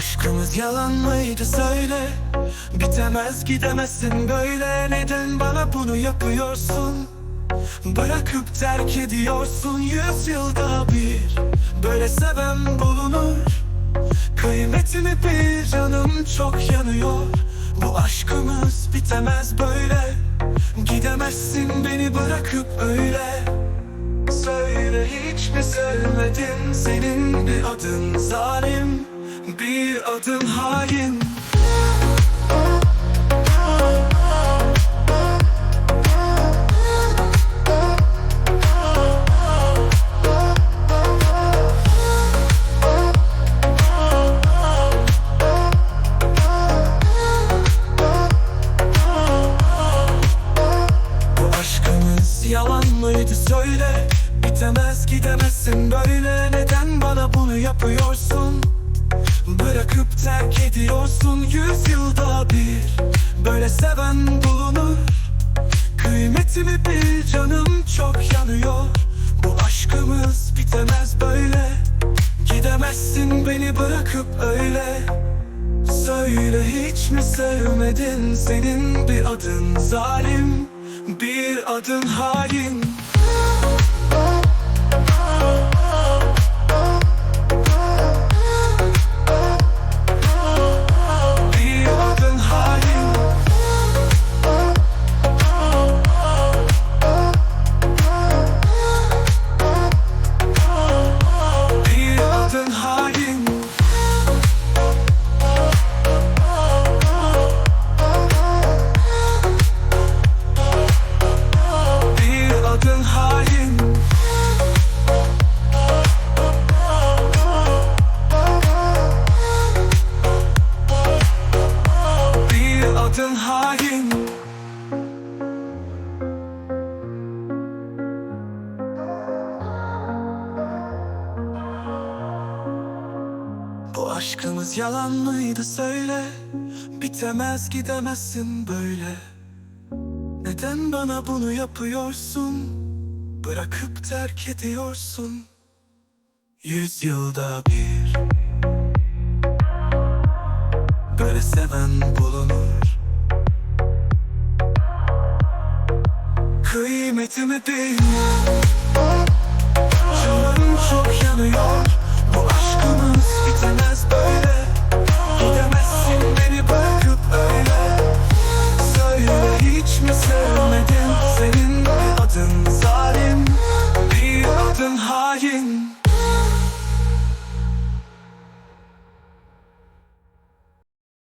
aşkımız yalan mıydı söyle. Bitemez gidemezsin böyle. Neden bana bunu yapıyorsun? Bırakıp terk ediyorsun. Yüz yılda bir Böyle seven bulunur. Kıymetini bil canım çok yanıyor. Bu aşkımız bitemez böyle. Gidemezsin beni bırakıp öyle. Söyle hiç mi sevmedin Senin bir adın zalim Bir adın hain. Yalan mıydı söyle. Bitemez gidemezsin böyle. Neden bana bunu yapıyorsun Bırakıp terk ediyorsun yüz yılda bir. Böyle seven bulunur. Kıymetimi bil canım çok yanıyor. Bu aşkımız bitemez böyle. Gidemezsin beni bırakıp öyle. Söyle hiç mi sevmedin senin bir adın? Zalim Bir adın hain Bir adın hain. Bu aşkımız yalan mıydı söyle. Bitemez gidemezsin böyle. Neden bana bunu yapıyorsun? Bırakıp terk ediyorsun. Yüz yılda bir. Böyle seven bulunur Kıymetimi bil Canım çok yanıyor Bu aşkımız bitemez böyle Gidemezsin beni bırakıp öyle Söyle hiç mi sevmedin Senin bir adın zalim Bir adın hain